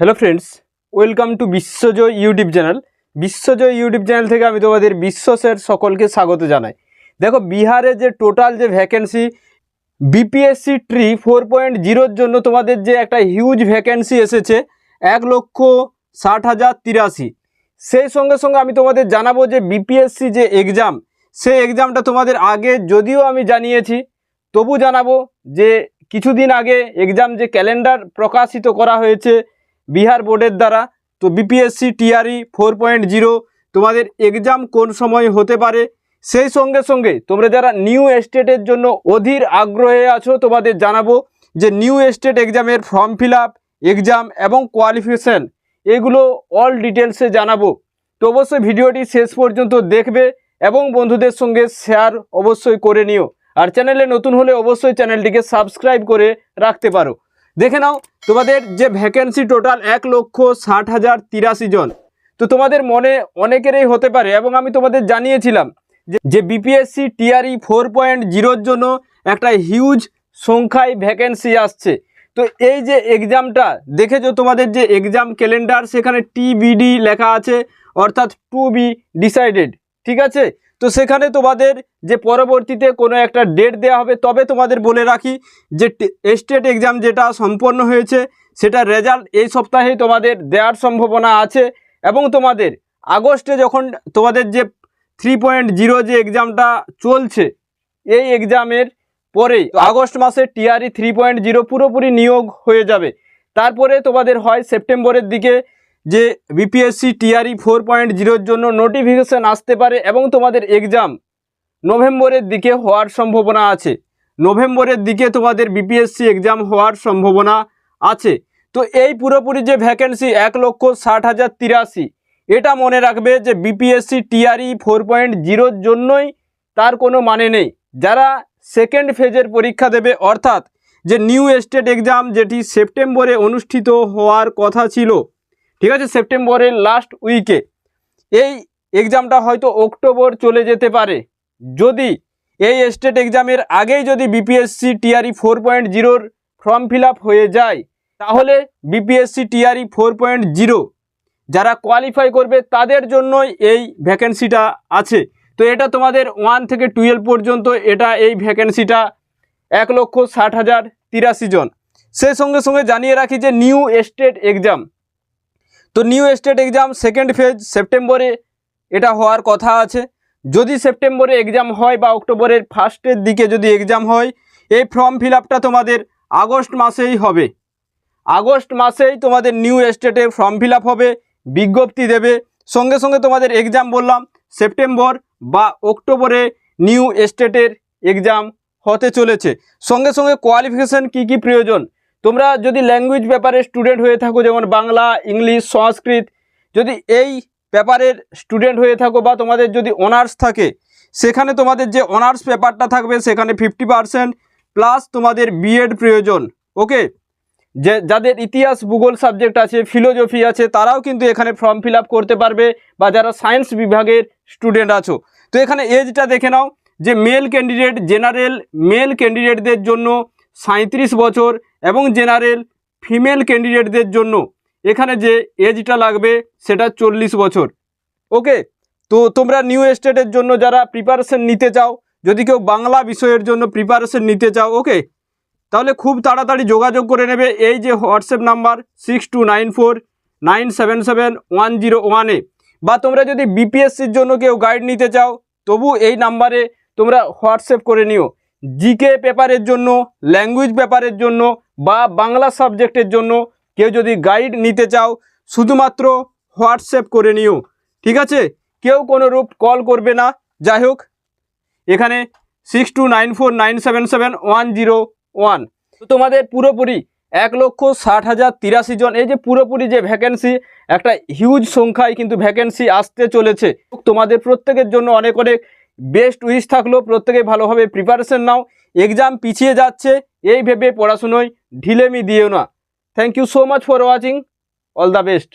Hello friends welcome to Bishwajoy YouTube channel Bishwajoy YouTube channel থেকে আমি তোমাদের বিশ্বাসের সকলকে স্বাগত জানাই। দেখো, বিহারে যে টোটাল যে vacancy BPSC TRE four point জিরোর জন্য তোমাদের যে একটা হিউজ ভ্যাকেন্সি এসেছে, এক লক্ষ ষাট হাজার তিরাশি। সেই সঙ্গে সঙ্গে আমি তোমাদের জানাব যে বিপিএসসি যে এক্সাম সেই এক্সামটা তোমাদের আগে যদিও আমি জানিয়েছি, তবু জানাব যে কিছুদিন আগে এক্সাম যে ক্যালেন্ডার প্রকাশিত করা হয়েছে বিহার বোর্ডের দ্বারা। তো BPSC TRE four point zero তোমাদের এক্সাম কোন সময় হতে পারে? সেই সঙ্গে সঙ্গে তোমরা যারা নিউ এস্টেটের জন্য অধীর আগ্রহে আছো, তোমাদের জানাব যে নিউ এস্টেট এক্সামের ফর্ম ফিল আপ এক্সাম এবং কোয়ালিফিকেশান এগুলো অল ডিটেলসে জানাব। তো অবশ্যই ভিডিওটি শেষ পর্যন্ত দেখবে এবং বন্ধুদের সঙ্গে শেয়ার অবশ্যই করে নিও। আর চ্যানেলে নতুন হলে অবশ্যই চ্যানেলটিকে সাবস্ক্রাইব করে রাখতে পারো। দেখে নাও, তোমাদের যে ভ্যাকেন্সি টোটাল এক লক্ষ ষাট হাজার তিরাশি জন। তো তোমাদের মনে অনেকেরই হতে পারে, এবং আমি তোমাদের জানিয়েছিলাম যে যে বিপিএসসি টিআরই ফোর পয়েন্ট জিরোর জন্য একটা হিউজ সংখ্যায় ভ্যাকেন্সি আসছে। তো এই যে এক্সামটা দেখেছ তোমাদের যে এক্সাম ক্যালেন্ডার সেখানে টিবিডি লেখা আছে, অর্থাৎ টু বি ডিসাইডেড ঠিক আছে? তো সেখানে তোমাদের যে পরবর্তীতে কোনো একটা ডেট দেওয়া হবে, তবে তোমাদের বলে রাখি যে স্টেট এক্সাম যেটা সম্পন্ন হয়েছে, সেটা রেজাল্ট এই সপ্তাহেই তোমাদের দেওয়ার সম্ভাবনা আছে এবং তোমাদের আগস্টে যখন তোমাদের যে থ্রি পয়েন্ট জিরো যে এক্সামটা চলছে, এই এক্সামের পরে আগস্ট মাসে টিআরই থ্রি পয়েন্ট জিরো পুরোপুরি নিয়োগ হয়ে যাবে। তারপরে তোমাদের হয় সেপ্টেম্বরের দিকে যে বিপিএসসি টিআরই ফোর পয়েন্ট জিরোর জন্য নোটিফিকেশান আসতে পারে এবং তোমাদের এক্সাম নভেম্বরের দিকে হওয়ার সম্ভাবনা আছে। নভেম্বরের দিকে তোমাদের বিপিএসসি এক্সাম হওয়ার সম্ভাবনা আছে। তো এই পুরোপুরি যে ভ্যাকেন্সি এক লক্ষ ষাট হাজার তিরাশি, এটা মনে রাখবে যে বিপিএসসি টিআরই ফোর পয়েন্ট জিরোর জন্যই তার কোনো মানে নেই। যারা সেকেন্ড ফেজের পরীক্ষা দেবে, অর্থাৎ যে নিউ স্টেট এক্সাম যেটি সেপ্টেম্বরে অনুষ্ঠিত হওয়ার কথা ছিল ঠিক আছে, সেপ্টেম্বরের লাস্ট উইকে এই এক্সামটা হয়তো অক্টোবর চলে যেতে পারে। যদি এই স্টেট এক্সামের আগেই যদি বিপিএসসি টিআরই ফোর পয়েন্ট জিরোর ফর্ম ফিল হয়ে যায়, তাহলে BPSC TRE four point zero যারা কোয়ালিফাই করবে তাদের জন্যই এই ভ্যাকেন্সিটা আছে। তো এটা তোমাদের ওয়ান থেকে টুয়েলভ পর্যন্ত এটা এই ভ্যাকেন্সিটা এক লক্ষ ষাট হাজার তিরাশি জন। সেই সঙ্গে সঙ্গে জানিয়ে রাখি যে নিউ স্টেট এক্সাম তো new state exam second phase সেপ্টেম্বরে এটা হওয়ার কথা আছে। যদি সেপ্টেম্বরে এক্সাম হয় বা অক্টোবরের ফার্স্টের দিকে যদি এক্সাম হয়, এই ফর্ম ফিল তোমাদের আগস্ট মাসেই হবে। আগস্ট মাসেই তোমাদের নিউ স্টেটে ফর্ম ফিল হবে, বিজ্ঞপ্তি দেবে। সঙ্গে সঙ্গে তোমাদের এক্সাম বললাম, সেপ্টেম্বর বা অক্টোবরে নিউ স্টেটের এক্সাম হতে চলেছে। সঙ্গে সঙ্গে কোয়ালিফিকেশান কি কি প্রয়োজন? তোমরা যদি ল্যাঙ্গুয়েজ ব্যাপারে স্টুডেন্ট হয়ে থাকো, যেমন বাংলা, ইংলিশ, সংস্কৃত, যদি এই পেপারের স্টুডেন্ট হয়ে থাকো বা তোমাদের যদি অনার্স থাকে, সেখানে তোমাদের যে অনার্স পেপারটা থাকবে, সেখানে ফিফটি প্লাস তোমাদের বিএড প্রয়োজন ওকে যে যাদের ইতিহাস ভূগোল সাবজেক্ট আছে ফিলোজফি আছে, তারাও কিন্তু এখানে ফর্ম ফিল করতে পারবে, বা যারা সায়েন্স বিভাগের স্টুডেন্ট আছো। তো এখানে এজটা দেখে নাও, যে মেল ক্যান্ডিডেট জেনারেল মেল ক্যান্ডিডেটদের জন্য সাঁত্রিশ বছর এবং জেনারেল ফিমেল ক্যান্ডিডেটদের জন্য এখানে যে এজটা লাগবে সেটা চল্লিশ বছর। ওকে? তো তোমরা নিউ স্টেটের জন্য যারা প্রিপারেশন নিতে চাও, যদি কেউ বাংলা বিষয়ের জন্য প্রিপারেশন নিতে চাও, ওকে? তাহলে খুব তাড়াতাড়ি যোগাযোগ করে নেবে এই যে WhatsApp number six two nine four nine seven seven one zero ওয়ানে বা তোমরা যদি বিপিএসসির জন্য কেউ গাইড নিতে চাও, তবু এই নাম্বারে তোমরা হোয়াটসঅ্যাপ করে নিও। জিকে পেপারের জন্য ল্যাঙ্গুয়েজ পেপারের জন্য বা বাংলা সাবজেক্টের জন্য কেউ যদি গাইড নিতে চাও, শুধুমাত্র হোয়াটসঅ্যাপ করে নিও, ঠিক আছে? কেউ কোনো রূপ কল করবে না। যাই হোক, এখানে six two nine four nine seven seven one zero one তোমাদের পুরোপুরি এক লক্ষ ষাট হাজার তিরাশি জন, এই যে পুরোপুরি যে ভ্যাকেন্সি একটা হিউজ সংখ্যায় কিন্তু ভ্যাকেন্সি আসতে চলেছে। তোমাদের প্রত্যেকের জন্য অনেক অনেক বেস্ট উইশ থাকল প্রত্যেকে ভালোভাবে প্রিপারেশন নাও। এক্সাম পিছিয়ে যাচ্ছে, এই ভেবে পড়াশুনোয় ঢিলেমি দিও না। Thank you so much for watching all the best